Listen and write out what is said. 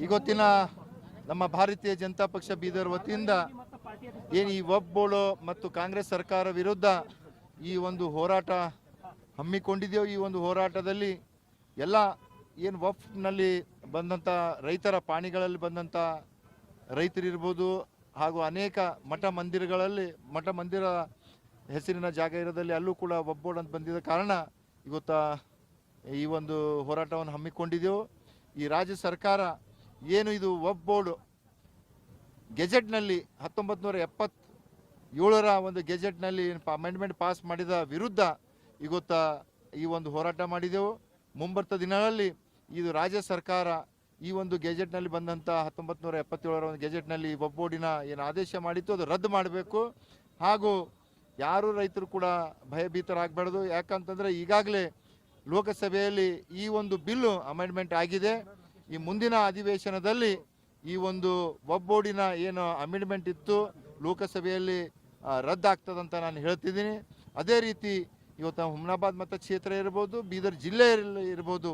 ಇವತ್ತಿನ ನಮ್ಮ ಭಾರತೀಯ ಜನತಾ ಪಕ್ಷ ಬೀದರ್ ವತಿಯಿಂದ ಏನು ಈ ಒಬ್ಬೋಳು ಬೋಳೋ ಮತ್ತು ಕಾಂಗ್ರೆಸ್ ಸರ್ಕಾರ ವಿರುದ್ಧ ಈ ಒಂದು ಹೋರಾಟ ಹಮ್ಮಿಕೊಂಡಿದೆಯೋ, ಈ ಒಂದು ಹೋರಾಟದಲ್ಲಿ ಎಲ್ಲ ಏನು ವಫ್ನಲ್ಲಿ ಬಂದಂಥ ರೈತರ ಪಾಣಿಗಳಲ್ಲಿ ಬಂದಂಥ ರೈತರಿರ್ಬೋದು ಹಾಗೂ ಅನೇಕ ಮಠ ಮಂದಿರಗಳಲ್ಲಿ, ಮಠ ಮಂದಿರ ಹೆಸರಿನ ಜಾಗ ಇರೋದಲ್ಲಿ ಅಲ್ಲೂ ಕೂಡ ಒಬ್ಬೋಡ್ ಅಂತ ಬಂದಿದ್ದ ಕಾರಣ ಇವತ್ತ ಈ ಒಂದು ಹೋರಾಟವನ್ನು ಹಮ್ಮಿಕೊಂಡಿದ್ದೆವು ಈ ರಾಜ್ಯ ಸರ್ಕಾರ ಏನು ಇದು ವಬ್ ಬೋರ್ಡ್ ಗೆಜೆಟ್ನಲ್ಲಿ ಹತ್ತೊಂಬತ್ತು ನೂರ ಎಪ್ಪತ್ ಏಳರ ಒಂದು ಗೆಜೆಟ್ನಲ್ಲಿ ಅಮೆಂಡ್ಮೆಂಟ್ ಪಾಸ್ ಮಾಡಿದ ವಿರುದ್ಧ ಇವತ್ತ ಈ ಒಂದು ಹೋರಾಟ ಮಾಡಿದೆವು. ಮುಂಬರ್ತ ದಿನಗಳಲ್ಲಿ ಇದು ರಾಜ್ಯ ಸರ್ಕಾರ ಈ ಒಂದು ಗೆಜೆಟ್ನಲ್ಲಿ ಬಂದಂಥ ಹತ್ತೊಂಬತ್ತು ನೂರ ಎಪ್ಪತ್ತೇಳರ ಒಂದು ಗೆಜೆಟ್ನಲ್ಲಿ ಒಬ್ಬೋಡಿನ ಏನು ಆದೇಶ ಮಾಡಿತ್ತು, ಅದು ರದ್ದು ಮಾಡಬೇಕು. ಹಾಗೂ ಯಾರು ರೈತರು ಕೂಡ ಭಯಭೀತರಾಗಬಾರ್ದು. ಯಾಕಂತಂದರೆ ಈಗಾಗಲೇ ಲೋಕಸಭೆಯಲ್ಲಿ ಈ ಒಂದು ಬಿಲ್ಲು ಅಮೆಂಡ್ಮೆಂಟ್ ಆಗಿದೆ. ಈ ಮುಂದಿನ ಅಧಿವೇಶನದಲ್ಲಿ ಈ ಒಂದು ಒಬ್ಬೋಡಿನ ಏನು ಅಮೆಂಡ್ಮೆಂಟ್ ಇತ್ತು, ಲೋಕಸಭೆಯಲ್ಲಿ ರದ್ದಾಗ್ತದಂತ ನಾನು ಹೇಳ್ತಿದ್ದೀನಿ. ಅದೇ ರೀತಿ ಇವತ್ತು ಹುಮ್ನಾಬಾದ್ ಮತಕ್ಷೇತ್ರ ಇರ್ಬೋದು, ಬೀದರ್ ಜಿಲ್ಲೆ ಇರ್ಬೋದು